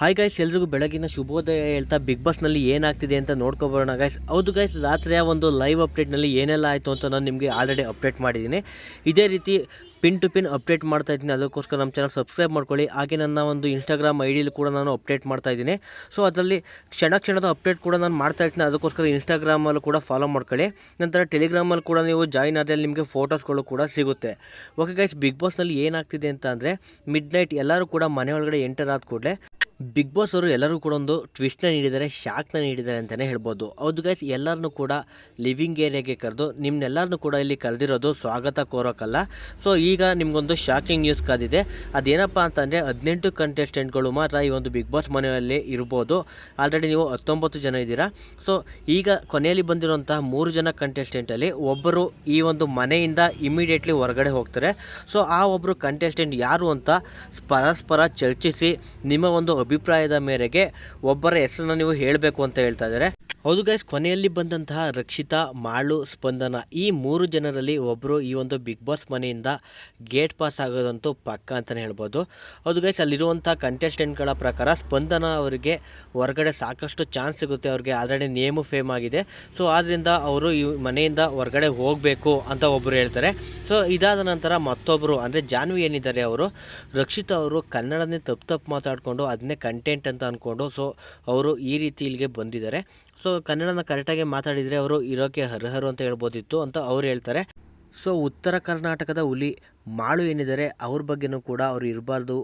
Hi guys ಎಲ್ರಿಗೂ ಬೆಳಗಿನ ಶುಭೋದಯ ಹೇಳ್ತಾ ಬಿಗ್ ಬಾಸ್ನಲ್ಲಿ ಏನಾಗ್ತಿದೆ ಅಂತ ನೋಡ್ಕೊಬರೋಣ ಗೈಸ್ ಹೌದು ಗೈಸ್ ರಾತ್ರಿಯ ಒಂದು ಲೈವ್ ಅಪ್ಡೇಟ್ನಲ್ಲಿ ಏನೆಲ್ಲ ಆಯಿತು ಅಂತ ನಾನು ನಿಮಗೆ ಆಲ್ರೆಡಿ ಅಪ್ಡೇಟ್ ಮಾಡಿದ್ದೀನಿ. ಇದೇ ರೀತಿ ಪಿನ್ ಟು ಪಿನ್ ಅಪ್ಡೇಟ್ ಮಾಡ್ತಾ ಇದ್ದೀನಿ. ಅದಕ್ಕೋಸ್ಕರ ನಮ್ಮ ಚಾನಲ್ ಸಬ್ಸ್ಕ್ರೈಬ್ ಮಾಡ್ಕೊಳ್ಳಿ. ಹಾಗೆ ನನ್ನ ಒಂದು ಇನ್ಸ್ಟಾಗ್ರಾಮ್ ಐ ಡಿಲಿ ಕೂಡ ನಾನು ಅಪ್ಡೇಟ್ ಮಾಡ್ತಾ ಇದ್ದೀನಿ. ಸೊ ಅದರಲ್ಲಿ ಕ್ಷಣ ಕ್ಷಣದ ಅಪ್ಡೇಟ್ ಕೂಡ ನಾನು ಮಾಡ್ತಾ ಇರ್ತೀನಿ. ಅದಕ್ಕೋಸ್ಕರ ಇನ್ಸ್ಟಾಗ್ರಾಮಲ್ಲೂ ಕೂಡ ಫಾಲೋ ಮಾಡ್ಕೊಳ್ಳಿ. ನಂತರ ಟೆಲಿಗ್ರಾಮಲ್ಲಿ ಕೂಡ ನೀವು ಜಾಯಿನ್ ಆದರೆ ನಿಮಗೆ ಫೋಟೋಸ್ಗಳು ಕೂಡ ಸಿಗುತ್ತೆ. ಓಕೆ ಗೈಸ್ ಬಿಗ್ ಬಾಸ್ನಲ್ಲಿ ಏನಾಗ್ತಿದೆ ಅಂತ ಅಂದರೆ ಮಿಡ್ ನೈಟ್ ಎಲ್ಲರೂ ಕೂಡ ಮನೆ ಒಳಗಡೆ ಎಂಟರ್ ಆದ ಕೂಡಲೇ ಬಿಗ್ ಬಾಸ್ ಅವರು ಎಲ್ಲರೂ ಕೂಡ ಒಂದು ಟ್ವಿಸ್ಟ್ನ ನೀಡಿದ್ದಾರೆ ಶಾಕ್ನ ನೀಡಿದ್ದಾರೆ ಅಂತಲೇ ಹೇಳ್ಬೋದು. ಹೌದು ಗೈಸ್ ಎಲ್ಲರನ್ನೂ ಕೂಡ ಲಿವಿಂಗ್ ಏರಿಯಾಗೆ ಕರೆದು ನಿಮ್ಮನ್ನೆಲ್ಲರನ್ನೂ ಕೂಡ ಇಲ್ಲಿ ಕರೆದಿರೋದು ಸ್ವಾಗತ ಕೋರೋಕ್ಕಲ್ಲ ಸೊ ಈಗ ನಿಮಗೊಂದು ಶಾಕಿಂಗ್ ನ್ಯೂಸ್ ಕಾದಿದೆ. ಅದೇನಪ್ಪ ಅಂತಂದರೆ ಹದಿನೆಂಟು ಕಂಟೆಸ್ಟೆಂಟ್ಗಳು ಮಾತ್ರ ಈ ಒಂದು ಬಿಗ್ ಬಾಸ್ ಮನೆಯಲ್ಲಿ ಇರ್ಬೋದು. ಆಲ್ರೆಡಿ ನೀವು ಹತ್ತೊಂಬತ್ತು ಜನ ಇದ್ದೀರಾ. ಸೊ ಈಗ ಕೊನೆಯಲ್ಲಿ ಬಂದಿರುವಂತಹ ಮೂರು ಜನ ಕಂಟೆಸ್ಟೆಂಟಲ್ಲಿ ಒಬ್ಬರು ಈ ಒಂದು ಮನೆಯಿಂದ ಇಮಿಡಿಯೇಟ್ಲಿ ಹೊರಗಡೆ ಹೋಗ್ತಾರೆ. ಸೊ ಆ ಒಬ್ಬರು ಕಂಟೆಸ್ಟೆಂಟ್ ಯಾರು ಅಂತ ಪರಸ್ಪರ ಚರ್ಚಿಸಿ ನಿಮ್ಮ ಒಂದು ಅಭಿಪ್ರಾಯದ ಮೇರೆಗೆ ಒಬ್ಬರ ಹೆಸರನ್ನ ನೀವು ಹೇಳಬೇಕು ಅಂತ ಹೇಳ್ತಾ ಇದ್ದಾರೆ. ಹೌದು ಗೈಸ್ ಕೊನೆಯಲ್ಲಿ ಬಂದಂತಹ ರಕ್ಷಿತಾ ಮಾಳು ಸ್ಪಂದನ. ಈ ಮೂರು ಜನರಲ್ಲಿ ಒಬ್ಬರು ಈ ಒಂದು ಬಿಗ್ ಬಾಸ್ ಮನೆಯಿಂದ ಗೇಟ್ ಪಾಸ್ ಆಗೋದಂತೂ ಪಕ್ಕ ಅಂತಲೇ ಹೇಳ್ಬೋದು. ಹೌದು ಗೈಸ್ ಅಲ್ಲಿರುವಂಥ ಕಂಟೆಸ್ಟೆಂಟ್ಗಳ ಪ್ರಕಾರ ಸ್ಪಂದನ ಅವರಿಗೆ ಹೊರಗಡೆ ಸಾಕಷ್ಟು ಚಾನ್ಸ್ ಸಿಗುತ್ತೆ. ಅವ್ರಿಗೆ ಆಲ್ರೆಡಿ ನೇಮು ಫೇಮ್ ಆಗಿದೆ. ಸೊ ಆದ್ದರಿಂದ ಅವರು ಈ ಮನೆಯಿಂದ ಹೊರಗಡೆ ಹೋಗಬೇಕು ಅಂತ ಒಬ್ಬರು ಹೇಳ್ತಾರೆ. ಸೊ ಇದಾದ ನಂತರ ಮತ್ತೊಬ್ಬರು ಅಂದರೆ ಜಾನ್ವಿ ಏನಿದ್ದಾರೆ ಅವರು? ರಕ್ಷಿತ ಅವರು ಕನ್ನಡನೇ ತಪ್ಪು ತಪ್ಪು ಮಾತಾಡಿಕೊಂಡು, ಅದನ್ನೇ ಕಂಟೆಂಟ್ ಅಂತ ಅಂದ್ಕೊಂಡು ಸೊ ಅವರು ಈ ರೀತಿ ಇಲ್ಲಿಗೆ ಬಂದಿದ್ದಾರೆ. ಸೊ ಕನ್ನಡನ ಕರೆಕ್ಟಾಗಿ ಮಾತಾಡಿದರೆ ಅವರು ಇರೋಕ್ಕೆ ಅರ್ಹರು ಅಂತ ಹೇಳ್ಬೋದಿತ್ತು ಅಂತ ಅವ್ರು ಹೇಳ್ತಾರೆ. ಸೊ ಉತ್ತರ ಕರ್ನಾಟಕದ ಹುಲಿ ಮಾಳು ಏನಿದ್ದಾರೆ ಅವ್ರ ಬಗ್ಗೆನೂ ಕೂಡ ಅವ್ರು ಇರಬಾರ್ದು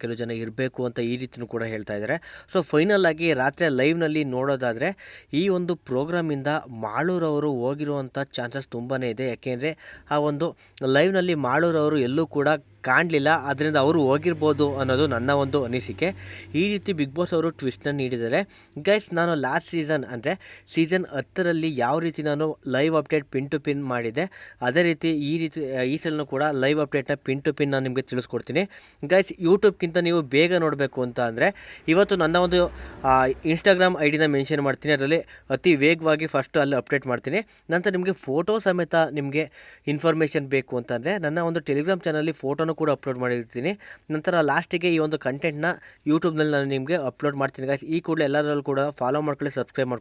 ಕೆಲವು ಜನ ಇರಬೇಕು ಅಂತ ಈ ರೀತಿಯೂ ಕೂಡ ಹೇಳ್ತಾ ಇದ್ದಾರೆ. ಸೊ ಫೈನಲ್ ಆಗಿ ರಾತ್ರಿ ಲೈವ್ನಲ್ಲಿ ನೋಡೋದಾದರೆ ಈ ಒಂದು ಪ್ರೋಗ್ರಾಮಿಂದ ಮಾಳೂರವರು ಹೋಗಿರುವಂಥ ಚಾನ್ಸಸ್ ತುಂಬಾ ಇದೆ. ಯಾಕೆಂದರೆ ಆ ಒಂದು ಲೈವ್ನಲ್ಲಿ ಮಾಳೂರವರು ಎಲ್ಲೂ ಕೂಡ ಕಾಣಲಿಲ್ಲ ಅದರಿಂದ ಅವರು ಹೋಗಿರ್ಬೋದು ಅನ್ನೋದು ನನ್ನ ಒಂದು ಅನಿಸಿಕೆ. ಈ ರೀತಿ ಬಿಗ್ ಬಾಸ್ ಅವರು ಟ್ವಿಸ್ಟನ್ನು ನೀಡಿದ್ದಾರೆ ಗೈಸ್ ನಾನು ಲಾಸ್ಟ್ ಸೀಸನ್ ಅಂದರೆ ಸೀಸನ್ ಹತ್ತರಲ್ಲಿ ಯಾವ ರೀತಿ ನಾನು live update pin to pin ಮಾಡಿದೆ, ಅದೇ ರೀತಿ ಈ ರೀತಿ, ಈ ಸಲನೂ ಕೂಡ ಲೈವ್ ಅಪ್ಡೇಟ್ನ ಪಿನ್ ಟು ಪಿನ್ ನಾನು ನಿಮಗೆ ತಿಳಿಸ್ಕೊಡ್ತೀನಿ. ಗೈಸ್ ಯೂಟ್ಯೂಬ್ಗಿಂತ ನೀವು ಬೇಗ ನೋಡಬೇಕು ಅಂತ ಅಂದರೆ, ಇವತ್ತು ನನ್ನ ಒಂದು ಇನ್ಸ್ಟಾಗ್ರಾಮ್ ಐ ಡಿನ ಮೆನ್ಷನ್ ಮಾಡ್ತೀನಿ, ಅದರಲ್ಲಿ ಅತಿ ವೇಗವಾಗಿ ಫಸ್ಟ್ ಅಲ್ಲಿ ಅಪ್ಡೇಟ್ ಮಾಡ್ತೀನಿ. ನಂತರ ನಿಮಗೆ ಫೋಟೋ ಸಮೇತ ನಿಮಗೆ ಇನ್ಫಾರ್ಮೇಷನ್ ಬೇಕು ಅಂತಂದರೆ ನನ್ನ ಒಂದು ಟೆಲಿಗ್ರಾಮ್ ಚಾನಲ್ಲಿ ಫೋಟೋನು ಕೂಡ ಅಪ್ಲೋಡ್ ಮಾಡಿರ್ತೀನಿ. ನಂತರ ಲಾಸ್ಟಿಗೆ ಈ ಒಂದು ಕಂಟೆಂಟ್ನ ಯೂಟ್ಯೂಬ್ನಲ್ಲಿ ನಾನು ನಿಮಗೆ ಅಪ್ಲೋಡ್ ಮಾಡ್ತೀನಿ ಈ ಕೂಡಲೇ ಎಲ್ಲರಲ್ಲೂ ಕೂಡ ಫಾಲೋ ಮಾಡ್ಕೊಳ್ಳಿ ಸಬ್ಸ್ಕ್ರೈಬ್ ಮಾಡ್ಕೊಳ್ಳಿ